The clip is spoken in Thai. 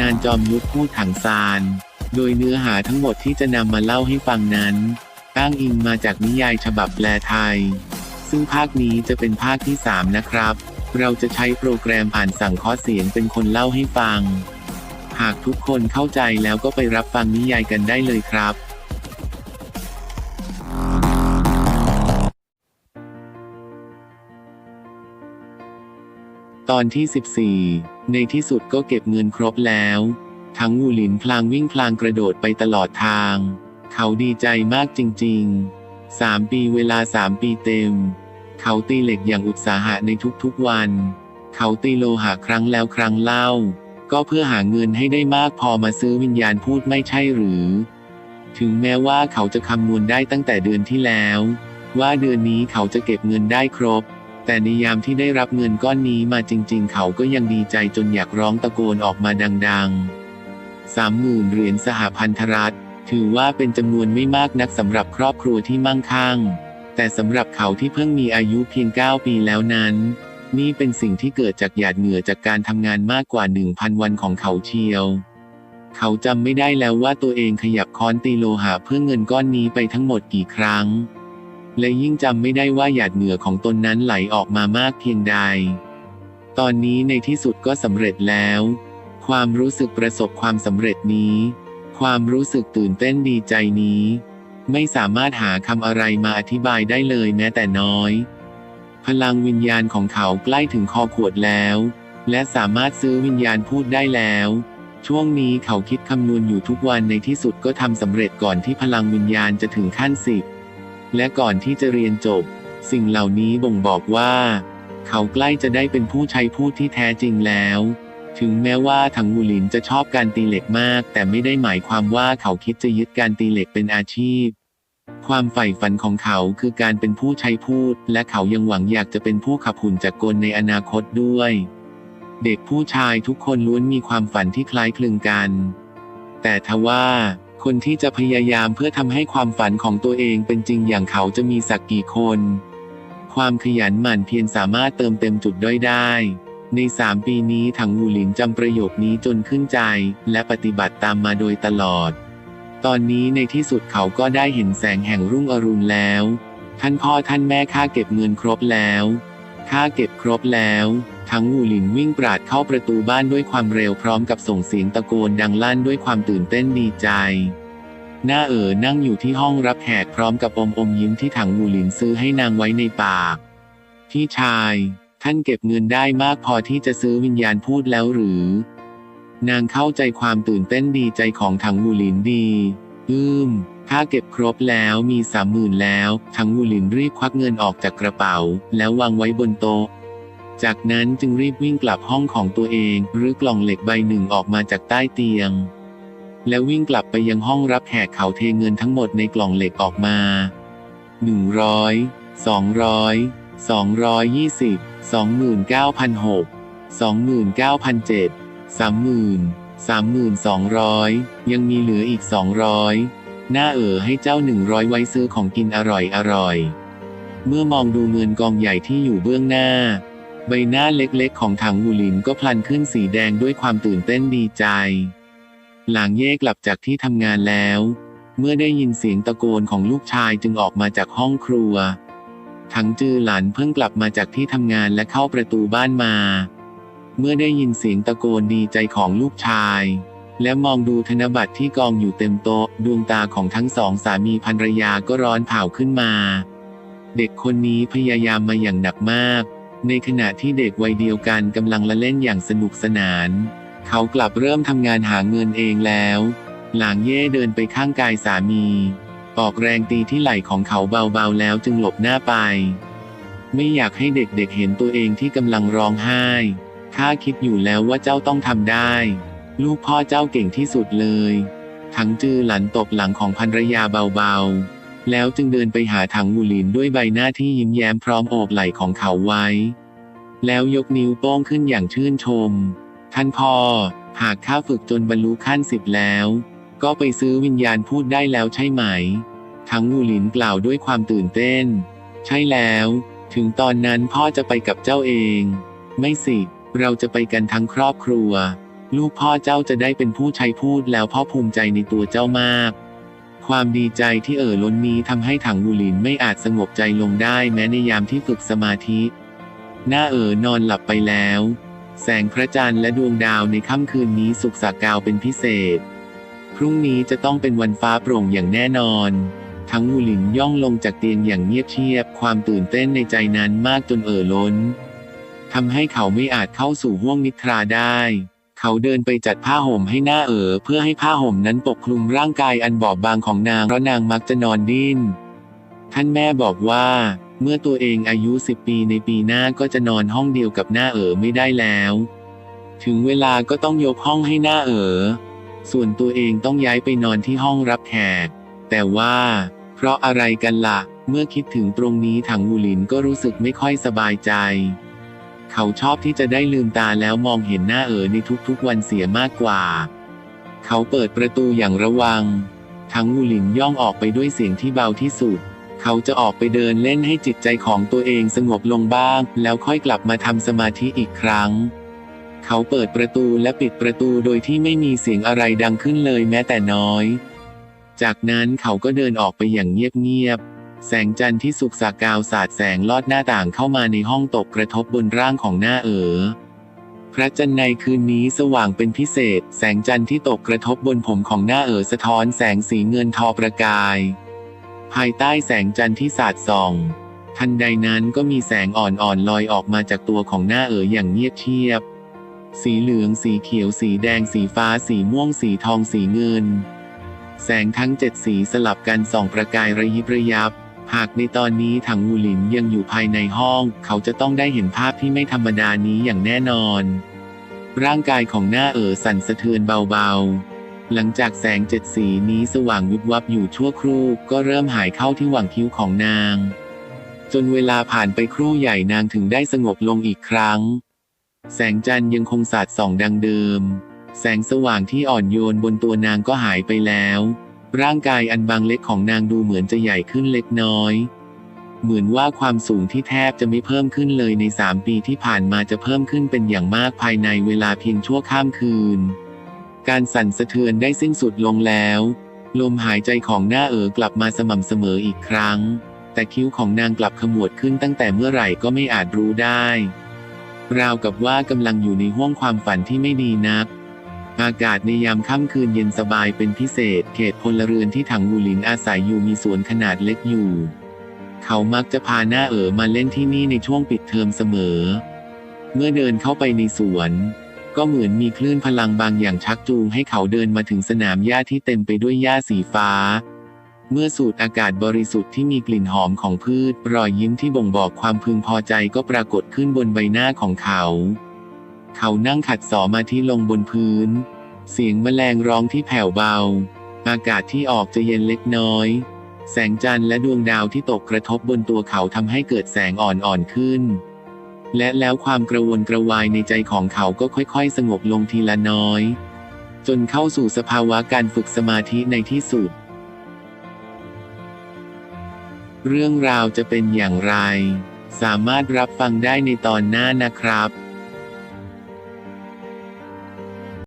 นานจอมยุทธพูดถังซาน โดยเนื้อหาทั้งหมดที่จะนำมาเล่าให้ฟังนั้น อ้างอิงมาจากนิยายฉบับแปลไทย ซึ่งภาคนี้จะเป็นภาคที่ 3 นะครับ เราจะใช้โปรแกรมอ่านสั่งคอเสียงเป็นคนเล่าให้ฟัง หากทุกคนเข้าใจแล้วก็ไปรับฟังนิยายกันได้เลยครับตอนที่ 14 ในที่สุดก็เก็บเงินครบแล้ว ทั้งงูหลินพลางวิ่งพลางกระโดดไปตลอดทาง เขาดีใจมากจริงๆสามปีเวลาสามปีเต็ม เขาตีเหล็กอย่างอุตสาหะในทุกๆวัน เขาตีโลหะครั้งแล้วครั้งเล่า ก็เพื่อหาเงินให้ได้มากพอมาซื้อวิญญาณพูดไม่ใช่หรือ ถึงแม้ว่าเขาจะคำนวณได้ตั้งแต่เดือนที่แล้ว ว่าเดือนนี้เขาจะเก็บเงินได้ครบ แต่ในยามที่ได้รับเงินก้อนนี้มาจริง ๆ เขาก็ยังดีใจจนอยากร้องตะโกนออกมาดังๆสามหมื่นเหรียญสหพันธรัฐ ถือว่าเป็นจำนวนไม่มากนักสำหรับครอบครัวที่มั่งคั่ง แต่สำหรับเขาที่เพิ่งมีอายุเพียง 9 ปีแล้วนั้น นี่เป็นสิ่งที่เกิดจากหยาดเหงื่อจากการทำงานมากกว่า 1,000 วันของเขาเชียว เขาจำไม่ได้แล้วว่าตัวเองขยับค้อนตีโลหะเพื่อเงินก้อนนี้ไปทั้งหมดกี่ครั้ง และยิ่งจำไม่ได้ว่าหยาดเหงื่อของตนนั้นไหลออกมามากเพียงใด ตอนนี้ในที่สุดก็สำเร็จแล้ว ความรู้สึกประสบความสำเร็จนี้ ความรู้สึกตื่นเต้นดีใจนี้ ไม่สามารถหาคำอะไรมาอธิบายได้เลยแม้แต่น้อย พลังวิญญาณของเขาใกล้ถึงคอขวดแล้ว และสามารถซื้อวิญญาณพูดได้แล้วช่วงนี้เขาคิดคำนวณอยู่ทุกวันในที่สุดก็ทำสำเร็จก่อนที่พลังวิญญาณจะถึงขั้นสิบ และก่อนที่จะเรียนจบ สิ่งเหล่านี้บ่งบอกว่า เขาใกล้จะได้เป็นผู้ใช้พูดที่แท้จริงแล้ว ถึงแม้ว่าถังหูหลินจะชอบการตีเหล็กมาก แต่ไม่ได้หมายความว่าเขาคิดจะยึดการตีเหล็กเป็นอาชีพ ความใฝ่ฝันของเขาคือการเป็นผู้ใช้พูด และเขายังหวังอยากจะเป็นผู้ขับหุ่นจักกลในอนาคตด้วย เด็กผู้ชายทุกคนล้วนมีความฝันที่คล้ายคลึงกัน แต่ทว่า คนที่จะพยายามเพื่อทำให้ความฝันของตัวเองเป็นจริงอย่างเขาจะมีสักกี่คน ความขยันหมั่นเพียรสามารถเติมเต็มจุดด้อยได้ ในสามปีนี้ถังหูหลินจำประโยคนี้จนขึ้นใจ และปฏิบัติตามมาโดยตลอด ตอนนี้ในที่สุดเขาก็ได้เห็นแสงแห่งรุ่งอรุณแล้ว ท่านพ่อท่านแม่ข้าเก็บเงินครบแล้วข้าเก็บครบแล้ว ทั้งหูหลินวิ่งปราดเข้าประตูบ้านด้วยความเร็วพร้อมกับส่งเสียงตะโกนดังลั่นด้วยความตื่นเต้นดีใจหน้าเอ๋อนั่งอยู่ที่ห้องรับแขกพร้อมกับอมอมยิ้มที่ถังหูหลินซื้อให้นางไว้ในปาก พี่ชาย ท่านเก็บเงินได้มากพอที่จะซื้อวิญญาณพูดแล้วหรือ นางเข้าใจความตื่นเต้นดีใจของถังหูหลินดี อืมข้าเก็บครบแล้วมีสามหมื่นแล้วถังหูหลินรีบควักเงินออกจากกระเป๋า แล้ววางไว้บนโต๊ะ จากนั้นจึงรีบวิ่งกลับห้องของตัวเองหรือกล่องเหล็กใบหนึ่งออกมาจากใต้เตียง แล้ววิ่งกลับไปยังห้องรับแขกเขาเทเงินทั้งหมดในกล่องเหล็กออกมาหนึ่งร้อยสองร้อยสองร้อยยี่สิบสองหมื่นเก้าพันหกสองหมื่นเก้าพันเจ็ดสามหมื่นสามหมื่นสองร้อยยังมีเหลืออีกสองร้อยหน้าเอ๋อให้เจ้าหนึ่งร้อยไว้ซื้อของกินอร่อยอร่อย เมื่อมองดูเงินกองใหญ่ที่อยู่เบื้องหน้า ใบหน้าเล็กๆ ของถังหูหลินก็พลันขึ้นสีแดงด้วยความตื่นเต้นดีใจ หลางเย่กลับจากที่ทำงานแล้ว เมื่อได้ยินเสียงตะโกนของลูกชายจึงออกมาจากห้องครัว ถังจือหลานเพิ่งกลับมาจากที่ทำงานและเข้าประตูบ้านมา เมื่อได้ยินเสียงตะโกนดีใจของลูกชาย และมองดูธนบัตรที่กองอยู่เต็มโต๊ะดวงตาของทั้งสองสามีภรรยาก็ร้อนเผาขึ้นมา เด็กคนนี้พยายามมาอย่างหนักมาก ในขณะที่เด็กวัยเดียวกันกำลังละเล่นอย่างสนุกสนาน เขากลับเริ่มทำงานหาเงินเองแล้ว หลางเย่เดินไปข้างกายสามี ออกแรงตีที่ไหล่ของเขาเบาๆแล้วจึงหลบหน้าไป ไม่อยากให้เด็กๆเห็นตัวเองที่กำลังร้องไห้ ข้าคิดอยู่แล้วว่าเจ้าต้องทำได้ ลูกพ่อเจ้าเก่งที่สุดเลยถังจือหลันตบหลังของภรรยาเบาๆ แล้วจึงเดินไปหาถังหูหลินด้วยใบหน้าที่ยิ้มแย้มพร้อมโอบไหล่ของเขาไว้ แล้วยกนิ้วโป้งขึ้นอย่างชื่นชม ท่านพ่อ หากข้าฝึกจนบรรลุขั้นสิบแล้ว ก็ไปซื้อวิญญาณพูดได้แล้วใช่ไหม ทั้งงูหลินกล่าวด้วยความตื่นเต้น ใช่แล้ว ถึงตอนนั้นพ่อจะไปกับเจ้าเอง ไม่สิ เราจะไปกันทั้งครอบครัว ลูกพ่อเจ้าจะได้เป็นผู้ใช้พูดแล้วพ่อภูมิใจในตัวเจ้ามาก ความดีใจที่เอ่อล้นนี้ทำให้ถังบูหลินไม่อาจสงบใจลงได้แม้ในยามที่ฝึกสมาธิ หน้าเอ๋อนอนหลับไปแล้ว แสงพระจันทร์และดวงดาวในค่ำคืนนี้สุกสากาวเป็นพิเศษ พรุ่งนี้จะต้องเป็นวันฟ้าโปร่งอย่างแน่นอน ทั้งมูหลินย่องลงจากเตียงอย่างเงียบเชียบ ความตื่นเต้นในใจนั้นมากจนเอ่อล้นทำให้เขาไม่อาจเข้าสู่ห้วงนิทราได้ เขาเดินไปจัดผ้าห่มให้หน้าเอ๋อเพื่อให้ผ้าห่มนั้นปกคลุมร่างกายอันบอบบางของนางเพราะนางมักจะนอนดิ้น ท่านแม่บอกว่า เมื่อตัวเองอายุสิบปีในปีหน้าก็จะนอนห้องเดียวกับหน้าเอ๋อไม่ได้แล้ว ถึงเวลาก็ต้องยกห้องให้หน้าเอ๋อส่วนตัวเองต้องย้ายไปนอนที่ห้องรับแขกแต่ว่า เพราะอะไรกันละ่ะ เมื่อคิดถึงตรงนี้ถังวูหลินก็รู้สึกไม่ค่อยสบายใจ เขาชอบที่จะได้ลืมตาแล้วมองเห็นหน้าเอ๋อในทุกๆวันเสียมากกว่า เขาเปิดประตูอย่างระวัง ทั้งวูหลินย่องออกไปด้วยเสียงที่เบาที่สุด เขาจะออกไปเดินเล่นให้จิตใจของตัวเองสงบลงบ้าง แล้วค่อยกลับมาทำสมาธิอีกครั้ง เขาเปิดประตูและปิดประตูโดยที่ไม่มีเสียงอะไรดังขึ้นเลยแม้แต่น้อย จากนั้นเขาก็เดินออกไปอย่างเงียบๆ แสงจันทร์ที่สุกสากาวสาดแสงลอดหน้าต่างเข้ามาในห้องตกกระทบบนร่างของหน้าเอ๋อพระจันทร์ในคืนนี้สว่างเป็นพิเศษ แสงจันทร์ที่ตกกระทบบนผมของหน้าเอ๋อสะท้อนแสงสีเงินทอประกาย ภายใต้แสงจันทร์ที่สาดส่อง ทันใดนั้นก็มีแสงอ่อนๆลอยออกมาจากตัวของหน้าเอ๋ออย่างเงียบเชียบ สีเหลืองสีเขียวสีแดงสีฟ้าสีม่วงสีทองสีเงิน แสงทั้งเจ็ดสีสลับกันส่องประกายระยิบระยับ หากในตอนนี้ถังวูหลินยังอยู่ภายในห้อง เขาจะต้องได้เห็นภาพที่ไม่ธรรมดานี้อย่างแน่นอน ร่างกายของหน้าเอ๋อสั่นสะเทือนเบาๆ หลังจากแสงเจ็ดสีนี้สว่างวิบวับอยู่ชั่วครู่ ก็เริ่มหายเข้าที่หว่างคิ้วของนาง จนเวลาผ่านไปครู่ใหญ่นางถึงได้สงบลงอีกครั้ง แสงจันทร์ยังคงสาดส่องดังเดิม แสงสว่างที่อ่อนโยนบนตัวนางก็หายไปแล้ว ร่างกายอันบางเล็กของนางดูเหมือนจะใหญ่ขึ้นเล็กน้อย เหมือนว่าความสูงที่แทบจะไม่เพิ่มขึ้นเลยในสามปีที่ผ่านมาจะเพิ่มขึ้นเป็นอย่างมากภายในเวลาเพียงชั่วข้ามคืน การสั่นสะเทือนได้สิ้นสุดลงแล้ว ลมหายใจของหน้าเอ๋อกลับมาสม่ำเสมออีกครั้ง แต่คิ้วของนางกลับขมวดขึ้นตั้งแต่เมื่อไหร่ก็ไม่อาจรู้ได้ ราวกับว่ากำลังอยู่ในห้วงความฝันที่ไม่ดีนัก อากาศในยามค่ำคืนเย็นสบายเป็นพิเศษ เขตพลเรือนที่ถังวูหลินอาศัยอยู่มีสวนขนาดเล็กอยู่ เขามักจะพาหน้าเอ๋อมาเล่นที่นี่ในช่วงปิดเทอมเสมอ เมื่อเดินเข้าไปในสวน ก็เหมือนมีคลื่นพลังบางอย่างชักจูงให้เขาเดินมาถึงสนามหญ้าที่เต็มไปด้วยหญ้าสีฟ้า เมื่อสูดอากาศบริสุทธิ์ที่มีกลิ่นหอมของพืช รอยยิ้มที่บ่งบอกความพึงพอใจก็ปรากฏขึ้นบนใบหน้าของเขา เขานั่งขัดสมาธิลงบนพื้น เสียงแมลงร้องที่แผ่วเบา อากาศที่ออกจะเย็นเล็กน้อย แสงจันทร์และดวงดาวที่ตกกระทบบนตัวเขาทำให้เกิดแสงอ่อนๆขึ้น และแล้วความกระวนกระวายในใจของเขาก็ค่อยๆ สงบลงทีละน้อย จนเข้าสู่สภาวะการฝึกสมาธิในที่สุด เรื่องราวจะเป็นอย่างไร สามารถรับฟังได้ในตอนหน้านะครับ